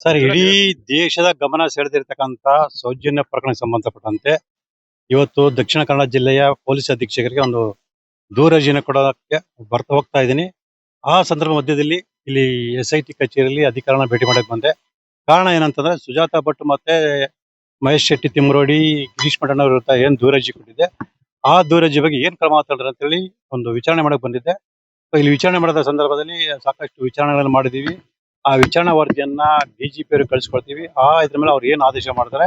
Sir ಇಡೀ ದೇಶದ ಗಮನ ಸೆಳೆದಿರ್ತಕ್ಕಂತ ಸೌಜನ್ಯ ಪ್ರಕರಣಕ್ಕೆ ಸಂಬಂಧಪಟ್ಟಂತೆ ಇವತ್ತು ದಕ್ಷಿಣ ಕನ್ನಡ ಜಿಲ್ಲೆಯ ಪೊಲೀಸ್ ಅಧೀಕ್ಷಕರಿಗೆ ಒಂದು ದೂರ ಕೊಡಕ್ಕೆ ಕೊಡೋದಕ್ಕೆ ಬರ್ತಾ ಹೋಗ್ತಾ ಇದ್ದೀನಿ. ಆ ಸಂದರ್ಭ ಮಧ್ಯದಲ್ಲಿ ಇಲ್ಲಿ ಎಸ್ ಐ ಟಿ ಕಚೇರಿಯಲ್ಲಿ ಅಧಿಕಾರನ ಭೇಟಿ ಮಾಡಕ್ ಬಂದೆ. ಕಾರಣ ಏನಂತಂದ್ರೆ ಸುಜಾತ ಭಟ್ ಮತ್ತೆ ಮಹೇಶ್ ಶೆಟ್ಟಿ ತಿಮ್ಮರೋಡಿ ಗಿರೀಶ್ ಮಠಣ್ಣ ವಿರುದ್ಧ ಏನ್ ದೂರಜಿ ಕೊಟ್ಟಿದೆ ಆ ದೂರಜಿ ಬಗ್ಗೆ ಏನ್ ಕ್ರಮ ಅಂತ ಹೇಳಿ ಒಂದು ವಿಚಾರಣೆ ಮಾಡಕ್ ಬಂದಿದ್ದೆ. ಇಲ್ಲಿ ವಿಚಾರಣೆ ಮಾಡಿದ ಸಂದರ್ಭದಲ್ಲಿ ಸಾಕಷ್ಟು ವಿಚಾರಣೆಗಳನ್ನು ಮಾಡಿದೀವಿ. ಆ ವಿಚಾರಣಾ ವರದಿಯನ್ನ ಡಿಜಿಪಿ ಅವ್ರಿಗೆ ಕಳ್ಸ್ಕೊಡ್ತೀವಿ. ಆ ಇದ್ರ ಮೇಲೆ ಅವ್ರು ಏನ್ ಆದೇಶ ಮಾಡ್ತಾರೆ?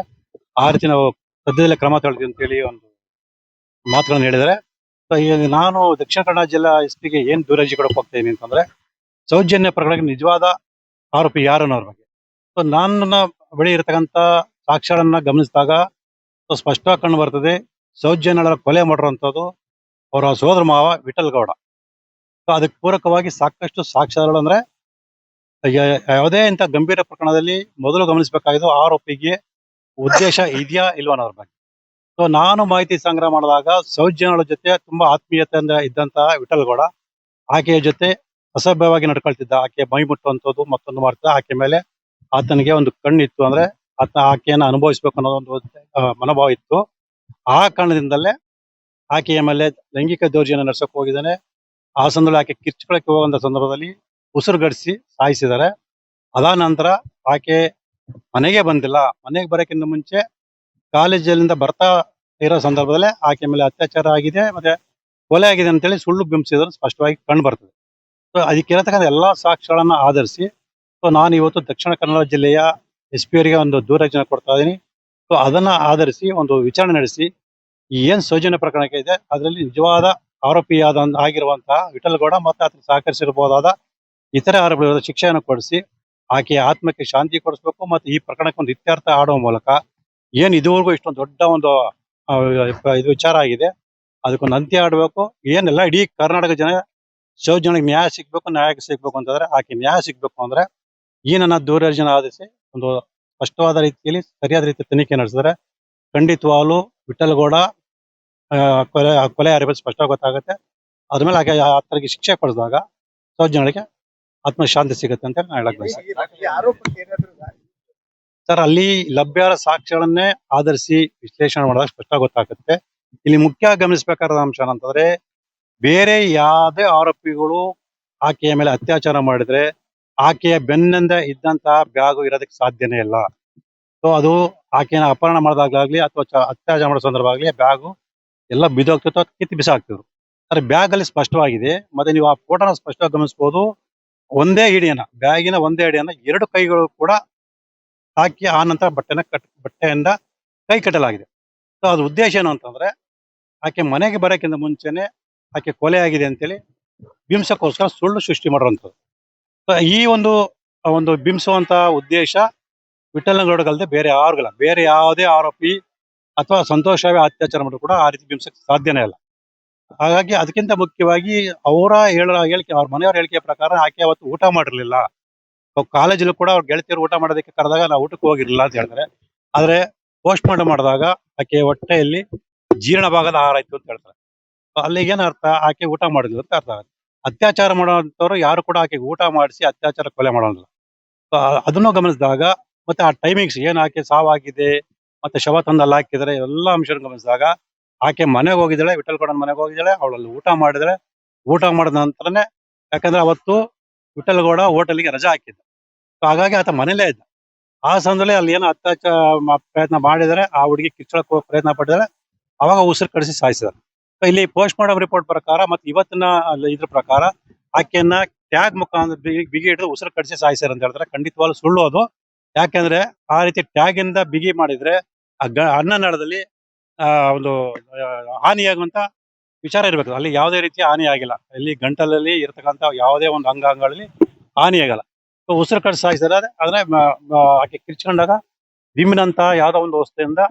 ಆ ರೀತಿ ನಾವು ಸದ್ಯದಲ್ಲೇ ಕ್ರಮ ತಗೊಳ್ತೀವಿ ಅಂತೇಳಿ ಒಂದು ಮಾತುಗಳನ್ನು ಹೇಳಿದ್ದಾರೆ. ಸೊ ನಾನು ದಕ್ಷಿಣ ಕನ್ನಡ ಜಿಲ್ಲಾ ಎಸ್ ಪಿಗೆ ಏನ್ ದೂರಜಿ ಕೊಡಕ್ ಹೋಗ್ತಾ ಅಂತಂದ್ರೆ, ಸೌಜನ್ಯ ಪ್ರಕರಣಕ್ಕೆ ನಿಜವಾದ ಆರೋಪಿ ಯಾರು ಅನ್ನೋರ ಬಗ್ಗೆ? ಸೊ ನನ್ನ ಬಳಿ ಇರತಕ್ಕಂತ ಸಾಕ್ಷ್ಯಗಳನ್ನ ಗಮನಿಸಿದಾಗ ಸೊ ಸ್ಪಷ್ಟವಾಗಿ ಕಂಡು ಬರ್ತದೆ ಸೌಜನ್ಯಳ ಕೊಲೆ ಮಾಡಿರುವಂತದ್ದು ಅವರ ಸೋದರ ಮಾವ ವಿಠಲ್ ಗೌಡ. ಸೊ ಅದಕ್ಕೆ ಪೂರಕವಾಗಿ ಸಾಕಷ್ಟು ಸಾಕ್ಷ್ಯಗಳು ಅಂದ್ರೆ ಯಾವುದೇ ಇಂಥ ಗಂಭೀರ ಪ್ರಕರಣದಲ್ಲಿ ಮೊದಲು ಗಮನಿಸಬೇಕಾಗಿದ್ದು ಆರೋಪಿಗೆ ಉದ್ದೇಶ ಇದೆಯಾ ಇಲ್ವಾ ಅನ್ನೋದ್ರ ಬಗ್ಗೆ. ಸೊ ನಾನು ಮಾಹಿತಿ ಸಂಗ್ರಹ ಮಾಡಿದಾಗ ಸೌಜನ್ಯಗಳ ಜೊತೆ ತುಂಬಾ ಆತ್ಮೀಯತೆಯಿಂದ ಇದ್ದಂತಹ ವಿಠಲ್ ಗೌಡ, ಆಕೆಯ ಜೊತೆ ಅಸಭ್ಯವಾಗಿ ನಡ್ಕೊಳ್ತಿದ್ದ. ಆಕೆ ಮೈ ಮುಟ್ಟುವಂಥದ್ದು ಮತ್ತೊಂದು ಮಾಡ್ತಿದ್ದ. ಆಕೆ ಮೇಲೆ ಆತನಿಗೆ ಒಂದು ಕಣ್ಣಿತ್ತು ಅಂದ್ರೆ ಆತ ಆಕೆಯನ್ನು ಅನುಭವಿಸ್ಬೇಕು ಅನ್ನೋ ಒಂದು ಮನೋಭಾವ ಇತ್ತು. ಆ ಕಾರಣದಿಂದಲೇ ಆಕೆಯ ಮೇಲೆ ಲೈಂಗಿಕ ದೌರ್ಜನ್ಯ ನಡೆಸಕ್ಕೆ ಹೋಗಿದ್ದಾನೆ. ಆ ಸಂದರ್ಭದಲ್ಲಿ ಆಕೆ ಕಿರ್ಚ್ಕೊಳಕ್ಕೆ ಹೋಗುವಂತ ಸಂದರ್ಭದಲ್ಲಿ ಉಸಿರುಗಡಿಸಿ ಸಾಯಿಸಿದ್ದಾರೆ ಅದಾದ ನಂತರ ಆಕೆ ಮನೆಗೆ ಬಂದಿಲ್ಲ. ಮನೆಗೆ ಬರೋಕ್ಕಿಂತ ಮುಂಚೆ ಕಾಲೇಜಲ್ಲಿಂದ ಬರ್ತಾ ಇರೋ ಸಂದರ್ಭದಲ್ಲೇ ಆಕೆ ಮೇಲೆ ಅತ್ಯಾಚಾರ ಆಗಿದೆ ಮತ್ತೆ ಕೊಲೆ ಆಗಿದೆ ಅಂತೇಳಿ ಸುಳ್ಳು ಬಿಂಬಿಸಿದ್ರು ಸ್ಪಷ್ಟವಾಗಿ ಕಂಡು ಬರ್ತದೆ. ಸೊ ಅದಕ್ಕೆ ಎಲ್ಲ ಸಾಕ್ಷ್ಯಗಳನ್ನ ಆಧರಿಸಿ ಸೊ ನಾನು ಇವತ್ತು ದಕ್ಷಿಣ ಕನ್ನಡ ಜಿಲ್ಲೆಯ ಎಸ್ ಪಿ ಅವರಿಗೆ ಒಂದು ದೂರಜನ ಕೊಡ್ತಾ ಇದ್ದೀನಿ. ಸೊ ಅದನ್ನ ಆಧರಿಸಿ ಒಂದು ವಿಚಾರಣೆ ನಡೆಸಿ, ಏನು ಸೌಜನ್ಯ ಪ್ರಕರಣಕ್ಕೆ ಇದೆ, ಅದರಲ್ಲಿ ನಿಜವಾದ ಆರೋಪಿಯಾದ, ಆಗಿರುವಂತಹ ವಿಠಲ್ಗೌಡ ಮತ್ತು ಆತನ ಸಹಕರಿಸಿರಬಹುದಾದ ಇತರೆ ಆರೋಪಿಗಳ ಶಿಕ್ಷೆಯನ್ನು ಕೊಡಿಸಿ ಆಕೆಯ ಆತ್ಮಕ್ಕೆ ಶಾಂತಿ ಕೊಡಿಸ್ಬೇಕು ಮತ್ತು ಈ ಪ್ರಕರಣಕ್ಕೆ ಒಂದು ಇತ್ಯರ್ಥ ಆಡುವ ಮೂಲಕ ಏನು ಇದುವರೆಗೂ ಇಷ್ಟೊಂದು ದೊಡ್ಡ ಒಂದು ಆ, ಇದು ವಿಚಾರ ಆಗಿದೆ. ಅದಕ್ಕೊಂದು ಅಂತ್ಯ ಆಡಬೇಕು. ಏನೆಲ್ಲ ಇಡೀ ಕರ್ನಾಟಕ ಜನ ಸೌಜನ್ಯಕ್ಕೆ ನ್ಯಾಯ ಸಿಗ್ಬೇಕು ನ್ಯಾಯ ಸಿಗ್ಬೇಕು ಅಂತಂದ್ರೆ ಆಕೆ ನ್ಯಾಯ ಸಿಗ್ಬೇಕು ಅಂದ್ರೆ ಈ ನನ್ನ ದೂರರ್ಜನ ಆಧರಿಸಿ ಒಂದು ಸ್ಪಷ್ಟವಾದ ರೀತಿಯಲ್ಲಿ ಸರಿಯಾದ ರೀತಿ ತನಿಖೆ ನಡೆಸಿದ್ರೆ ಖಂಡಿತವಾಗ್ಲೂ ವಿಠಲ್ಗೌಡ ಆ, ಕೊಲೆ ಕೊಲೆ ಆರೋಪಿ ಸ್ಪಷ್ಟ ಗೊತ್ತಾಗುತ್ತೆ. ಅದ್ರ ಮೇಲೆ ಆಕೆ ಆತನಿಗೆ ಶಿಕ್ಷೆ ಕೊಡಿಸಿದಾಗ ಸೌಜನ್ಯಗಳಿಗೆ ಆತ್ಮಶಾಂತಿ ಸಿಗುತ್ತೆ ಅಂತ ನಾನು ಹೇಳಕ್ ಬಯಸ್ತೀನಿ ಏನಾದ್ರು ಸರ್ ಅಲ್ಲಿ ಲಭ್ಯರ ಸಾಕ್ಷ್ಯಗಳನ್ನೇ ಆಧರಿಸಿ ವಿಶ್ಲೇಷಣೆ ಮಾಡಿದಾಗ ಸ್ಪಷ್ಟ ಗೊತ್ತಾಗುತ್ತೆ. ಇಲ್ಲಿ ಮುಖ್ಯ ಗಮನಿಸಬೇಕಾದ ಅಂಶ ಏನಂತಂದ್ರೆ ಬೇರೆ ಯಾವುದೇ ಆರೋಪಿಗಳು ಆಕೆಯ ಮೇಲೆ ಅತ್ಯಾಚಾರ ಮಾಡಿದ್ರೆ ಆಕೆಯ ಬೆನ್ನಿಂದ ಇದ್ದಂತಹ ಬ್ಯಾಗ್ ಇರೋದಕ್ಕೆ ಸಾಧ್ಯನೇ ಇಲ್ಲ. ಸೊ ಅದು ಆಕೆಯನ್ನ ಅಪಹರಣ ಮಾಡಿದಾಗ್ಲಾಗ್ಲಿ ಅಥವಾ ಅತ್ಯಾಚಾರ ಮಾಡೋ ಸಂದರ್ಭ ಆಗಲಿ ಬ್ಯಾಗು ಎಲ್ಲ ಬಿದ್ದೋಗ್ತಿತ್ತು ಅಥವಾ ಕಿತ್ತು ಬಿಸಾಕ್ತಿದ್ರು. ಸರ್ ಬ್ಯಾಗ್ ಅಲ್ಲಿ ಸ್ಪಷ್ಟವಾಗಿದೆ. ಮತ್ತೆ ನೀವು ಆ ಫೋಟೋನ ಸ್ಪಷ್ಟವಾಗಿ ಗಮನಿಸಬಹುದು ಒಂದೇ ಹಿಡಿಯನ್ನ ಬ್ಯಾಗಿನ ಒಂದೇ ಹಿಡಿಯನ್ನ ಎರಡು ಕೈಗಳು ಕೂಡ ಹಾಕಿ ಆ ನಂತರ ಬಟ್ಟೆನ ಕಟ್, ಬಟ್ಟೆಯಿಂದ ಕೈ ಕಟ್ಟಲಾಗಿದೆ. ಸೊ ಅದ್ರ ಉದ್ದೇಶ ಏನು ಅಂತಂದ್ರೆ, ಆಕೆ ಮನೆಗೆ ಬರೋಕ್ಕಿಂತ ಮುಂಚೆನೆ ಆಕೆ ಕೊಲೆ ಆಗಿದೆ ಅಂತೇಳಿ ಬಿಂಸಕ್ಕೋಸ್ಕರ ಸುಳ್ಳು ಸೃಷ್ಟಿ ಮಾಡುವಂಥದ್ದು. ಸೊ ಈ ಒಂದು ಒಂದು ಬಿಂಬಿಸುವಂತ ಉದ್ದೇಶ ವಿಠಲನಗೌಡಗಲ್ಲದೆ ಬೇರೆ ಯಾರಿಗಲ್ಲ ಬೇರೆ ಯಾವುದೇ ಆರೋಪಿ ಅಥವಾ ಸಂತೋಷವೇ ಅತ್ಯಾಚಾರ ಮಾಡಿದ್ರು ಕೂಡ ಆ ರೀತಿ ಬಿಂಬಿಸಕ್ಕೆ ಸಾಧ್ಯನೇ ಇಲ್ಲ. ಹಾಗಾಗಿ ಅದಕ್ಕಿಂತ ಮುಖ್ಯವಾಗಿ ಅವರ ಹೇಳ, ಹೇಳಿಕೆ, ಅವ್ರ ಮನೆಯವರ ಹೇಳಿಕೆ ಪ್ರಕಾರ ಆಕೆ ಅವತ್ತು ಊಟ ಮಾಡಿರ್ಲಿಲ್ಲ. ಕಾಲೇಜಲ್ಲೂ ಕೂಡ ಅವ್ರ ಗೆಳತಿಯರು ಊಟ ಮಾಡೋದಕ್ಕೆ ಕರೆದಾಗ ನಾವು ಊಟಕ್ಕೆ ಹೋಗಿರ್ಲಿಲ್ಲ ಅಂತ ಹೇಳ್ತಾರೆ. ಆದ್ರೆ ಪೋಸ್ಟ್ ಮಾರ್ಟಮ್ ಮಾಡಿದಾಗ ಆಕೆ ಹೊಟ್ಟೆಯಲ್ಲಿ ಜೀರ್ಣ ಭಾಗದ ಆಹಾರ ಇತ್ತು ಅಂತ ಹೇಳ್ತಾರೆ. ಅಲ್ಲಿಗೇನು ಅರ್ಥ? ಆಕೆ ಊಟ ಮಾಡಿದ್ರು ಅಂತ ಅರ್ಥ ಆಗುತ್ತೆ. ಅತ್ಯಾಚಾರ ಮಾಡುವಂತವ್ರು ಯಾರು ಕೂಡ ಆಕೆಗೆ ಊಟ ಮಾಡಿಸಿ ಅತ್ಯಾಚಾರ ಕೊಲೆ ಮಾಡೋಲ್ಲ ಅದನ್ನು ಗಮನಿಸಿದಾಗ ಮತ್ತೆ ಆ ಟೈಮಿಂಗ್ಸ್ ಏನ್ ಆಕೆ ಸಾವಾಗಿದೆ, ಮತ್ತೆ ಶವ ತಂದಲ್ಲಿ ಹಾಕಿದ್ರೆ ಎಲ್ಲ ಅಂಶವನ್ನು ಗಮನಿಸಿದಾಗ ಆಕೆ ಮನೆಗೆ ಹೋಗಿದ್ದಾಳೆ, ವಿಠಲ್ ಗೌಡನ ಮನೆಗೆ ಹೋಗಿದ್ದಾಳೆ, ಅವಳಲ್ಲಿ ಊಟ ಮಾಡಿದಾಳೆ. ಊಟ ಮಾಡಿದ ನಂತರನೇ ಯಾಕಂದ್ರೆ ಅವತ್ತು ವಿಠಲ್ ಗೌಡ ಹೋಟೆಲ್ಗೆ ರಜಾ ಹಾಕಿದ್ದ. ಸೊ ಹಾಗಾಗಿ ಆತ ಮನೇಲೇ ಇದ್ದ. ಆ ಸಂದರ್ಭದಲ್ಲಿ ಅಲ್ಲಿ ಏನೋ ಅತ್ಯಾಚಾರ ಪ್ರಯತ್ನ ಮಾಡಿದರೆ ಆ ಹುಡುಗಿ ಕಿಚ್ಚಳಕ್ ಹೋಗಕ್ ಪ್ರಯತ್ನ ಪಟ್ಟಿದ್ದಾರೆ ಅವಾಗ ಉಸಿರು ಕಡಿಸಿ ಸಾಯಿಸಿದ್ದಾರೆ ಇಲ್ಲಿ ಪೋಸ್ಟ್ ಮಾರ್ಟಮ್ ರಿಪೋರ್ಟ್ ಪ್ರಕಾರ ಮತ್ತೆ ಇವತ್ತಿನ ಇದ್ರ ಪ್ರಕಾರ ಆಕೆಯನ್ನ ಟ್ಯಾಗ್ ಮುಖಾಂತರ ಬಿಗಿ ಹಿಡಿದು ಉಸಿರು ಕಡಿಸಿ ಸಾಯಿಸ್ಯಾರ ಅಂತ ಹೇಳ್ತಾರೆ. ಖಂಡಿತವಾಗ್ಲೂ ಸುಳ್ಳು ಅದು. ಯಾಕೆಂದ್ರೆ ಆ ರೀತಿ ಟ್ಯಾಗ್ ಇಂದ ಬಿಗಿ ಮಾಡಿದ್ರೆ ಆ ಅನ್ನ ನಾಳದಲ್ಲಿ ಆ ಒಂದು ಹಾನಿಯಾಗುವಂತ ವಿಚಾರ ಇರಬೇಕು. ಅಲ್ಲಿ ಯಾವುದೇ ರೀತಿಯ ಹಾನಿ ಆಗಿಲ್ಲ. ಇಲ್ಲಿ ಗಂಟಲಲ್ಲಿ ಇರ್ತಕ್ಕಂಥ ಯಾವುದೇ ಒಂದು ಅಂಗಾಂಗಗಳಲ್ಲಿ ಹಾನಿ ಆಗಲ್ಲ. ಸೊ, ಉಸಿರು ಕಡೆ ಸಾಯಿಸಿದ್ರೆ ಆದ್ರೆ ಆಕೆ ಕಿರ್ಚ್ಕೊಂಡಾಗ ದಿಮ್ಮಿನಂತ ಯಾವುದೋ ಒಂದು ವಸ್ತುವಿಂದ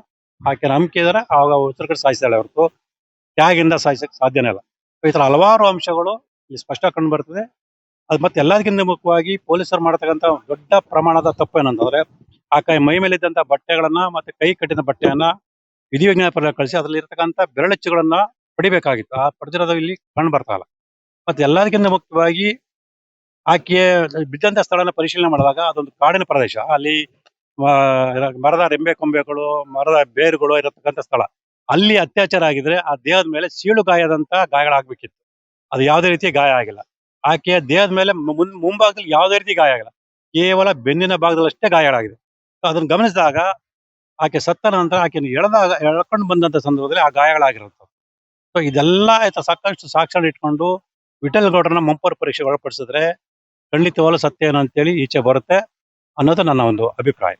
ಆಕೆ ನಂಬಿಕೆದಾರೆ ಆವಾಗ ಉಸಿರು ಕಡೆ ಸಾಯಿಸ್ತಾಳೆ ಹೊರತು ತ್ಯಾಗಿಂದ ಸಾಯಿಸಕ್ಕೆ ಸಾಧ್ಯನೇ ಇಲ್ಲ. ಈ ಥರ ಹಲವಾರು ಅಂಶಗಳು ಇಲ್ಲಿ ಸ್ಪಷ್ಟ ಕಂಡು ಬರ್ತದೆ. ಅದು ಮತ್ತೆ ಎಲ್ಲದಕ್ಕಿಂತ ಮುಖ್ಯವಾಗಿ ಪೊಲೀಸರು ಮಾಡತಕ್ಕಂತ ದೊಡ್ಡ ಪ್ರಮಾಣದ ತಪ್ಪು ಏನಂತಂದ್ರೆ ಕೈ ಮೈ ಮೇಲಿದ್ದಂಥ ಬಟ್ಟೆಗಳನ್ನ ಮತ್ತೆ ಕೈ ಕಟ್ಟಿದ ಬಟ್ಟೆಯನ್ನ ವಿಧಿವಿಜ್ಞಾನ ಪರ ಕಳಿಸಿ ಅದ್ರಲ್ಲಿ ಇರತಕ್ಕಂತ ಬೆರಳಚ್ಚುಗಳನ್ನ ಪಡಿಬೇಕಾಗಿತ್ತು. ಆ ಪಡೆದಿರೋದು ಇಲ್ಲಿ ಕಂಡು ಬರ್ತಾ ಇಲ್ಲ. ಮತ್ತೆ ಎಲ್ಲದಕ್ಕಿಂತ ಮುಖ್ಯವಾಗಿ ಆಕೆ ಬಿದ್ದಂತ ಸ್ಥಳನ ಪರಿಶೀಲನೆ ಮಾಡಿದಾಗ ಅದೊಂದು ಕಾಡಿನ ಪ್ರದೇಶ. ಅಲ್ಲಿ ಮರದ ರೆಂಬೆ ಕೊಂಬೆಗಳು, ಮರದ ಬೇರುಗಳು ಇರತಕ್ಕಂಥ ಸ್ಥಳ. ಅಲ್ಲಿ ಅತ್ಯಾಚಾರ ಆಗಿದ್ರೆ ಆ ದೇಹದ ಮೇಲೆ ಸೀಳು ಗಾಯದಂತ ಗಾಯಗಳಾಗ್ಬೇಕಿತ್ತು. ಅದು ಯಾವುದೇ ರೀತಿ ಗಾಯ ಆಗಿಲ್ಲ. ಆಕೆಯ ದೇಹದ ಮೇಲೆ ಮುನ್, ಮುಂಭಾಗದಲ್ಲಿ ಯಾವುದೇ ರೀತಿ ಗಾಯ ಆಗಿಲ್ಲ. ಕೇವಲ ಬೆನ್ನಿನ ಭಾಗದಲ್ಲಷ್ಟೇ ಗಾಯಗಳಾಗಿದೆ. ಅದನ್ನ ಗಮನಿಸಿದಾಗ ಆಕೆ ಸತ್ತ ನಂತರ ಆಕೆನ ಎಳೆದಾಗ ಎಳ್ಕೊಂಡು ಬಂದಂತ ಸಂದರ್ಭದಲ್ಲಿ ಆ ಗಾಯಗಳಾಗಿರುತ್ತೆ ಸೊ ಇದೆಲ್ಲ ಆಯ್ತಾ? ಸಾಕಷ್ಟು ಸಾಕ್ಷ್ಯ ಇಟ್ಕೊಂಡು ವಿಠಲ್ ಗೌಡ್ರನ್ನ ಮಂಪರ್ ಪರೀಕ್ಷೆಗೆ ಒಳಪಡಿಸಿದ್ರೆ ಖಂಡಿತವಾಗ್ಲೂ ಸತ್ಯ ಏನು ಅಂತೇಳಿ ಈಚೆ ಬರುತ್ತೆ ಅನ್ನೋದು ನನ್ನ ಒಂದು ಅಭಿಪ್ರಾಯ.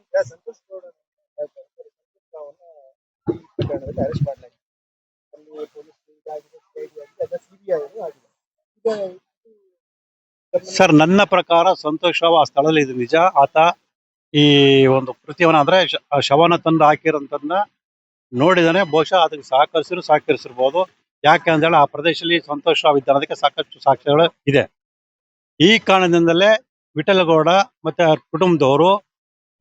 ಸರ್ ನನ್ನ ಪ್ರಕಾರ ಸಂತೋಷ್ ರಾವ್ ಆ ಸ್ಥಳದಲ್ಲಿ ಇದು ನಿಜ. ಆತ ಈ ಒಂದು ಕೃತ್ಯವನ್ನ ಅಂದ್ರೆ ಶವನ ತಂದು ಹಾಕಿರೋಂಥದ್ದನ್ನ ನೋಡಿದಾನೆ. ಬಹುಶಃ ಅದಕ್ಕೆ ಸಹಕರಿಸಿರು ಸಹಕರಿಸಿರ್ಬೋದು. ಯಾಕೆ ಅಂತ ಹೇಳಿ ಆ ಪ್ರದೇಶದಲ್ಲಿ ಸಂತೋಷ ರಾವ್ ಇದ್ದ ಅನ್ನೋದಕ್ಕೆ ಸಾಕಷ್ಟು ಸಾಕ್ಷ್ಯಗಳು ಇದೆ. ಈ ಕಾರಣದಿಂದಲೇ ವಿಠಲಗೌಡ ಮತ್ತೆ ಅವ್ರ ಕುಟುಂಬದವರು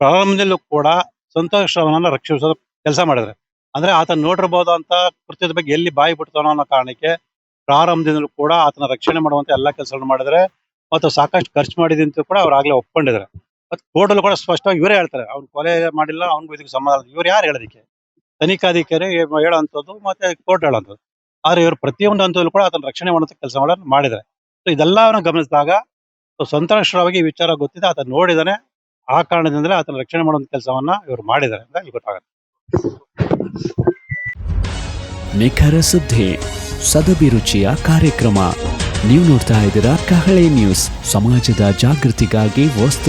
ಪ್ರಾರಂಭದಲ್ಲೂ ಕೂಡ ಸಂತೋಷವನ್ನ ರಕ್ಷಿಸೋ ಕೆಲಸ ಮಾಡಿದ್ರೆ ಅಂದ್ರೆ ಆತನ ನೋಡಿರ್ಬೋದು ಅಂತ ಕೃತ್ಯದ ಬಗ್ಗೆ ಎಲ್ಲಿ ಬಾಯಿ ಬಿಡ್ತಾನೋ ಅನ್ನೋ ಕಾರಣಕ್ಕೆ ಪ್ರಾರಂಭದಿಂದಲೂ ಕೂಡ ಆತನ ರಕ್ಷಣೆ ಮಾಡುವಂತ ಎಲ್ಲಾ ಕೆಲಸಗಳನ್ನು ಮಾಡಿದ್ರೆ ಮತ್ತು ಸಾಕಷ್ಟು ಖರ್ಚು ಮಾಡಿದೆ ಅಂತ ಕೂಡ ಅವ್ರು ಆಗ್ಲೇ ಒಪ್ಕೊಂಡಿದ್ದಾರೆ. ಮತ್ತೆ ಕೋರ್ಟಲ್ಲಿ ಕೂಡ ಸ್ಪಷ್ಟವಾಗಿ ಇವರೇ ಹೇಳ್ತಾರೆ. ಅವ್ನು ಕೊಲೆ ಮಾಡಿಲ್ಲ, ಅವ್ನಿಗೂ ಇದಕ್ಕೆ ಸಂಬಂಧ. ಇವ್ರು ಯಾರು ಹೇಳೋದಕ್ಕೆ? ತನಿಖಾಧಿಕಾರಿ ಹೇಳೋಂಥದ್ದು ಮತ್ತೆ ಕೋರ್ಟ್ ಹೇಳೋಂಥದ್ದು. ಆದ್ರೆ ಇವರು ಪ್ರತಿಯೊಂದು ಹಂತದಲ್ಲೂ ಕೂಡ ಆತನ ರಕ್ಷಣೆ ಮಾಡುವಂತ ಕೆಲಸ ಮಾಡೋದು ಮಾಡಿದ್ದಾರೆ ಸೊ ಇದೆಲ್ಲವನ್ನು ಗಮನಿಸಿದಾಗ ಸೊ ಈ ವಿಚಾರ ಗೊತ್ತಿದೆ ಆತ ನೋಡಿದಾನೆ. ಆ ಕಾರಣದಿಂದಲೇ ಆತನ ರಕ್ಷಣೆ ಮಾಡುವಂತ ಕೆಲಸವನ್ನ ಇವರು ಮಾಡಿದ್ದಾರೆ ಅಂತ ಇಲ್ಲಿ ಗೊತ್ತಾಗುತ್ತೆ ನಿಖರ ಸುದ್ದಿ ಸದಭಿರುಚಿಯ ಕಾರ್ಯಕ್ರಮ. ನೀವು ನೋಡ್ತಾ ಇದ್ದೀರಾ ಕಹಳೆ ನ್ಯೂಸ್. ಸಮಾಜದ ಜಾಗೃತಿಗಾಗಿ ವಸ್ತು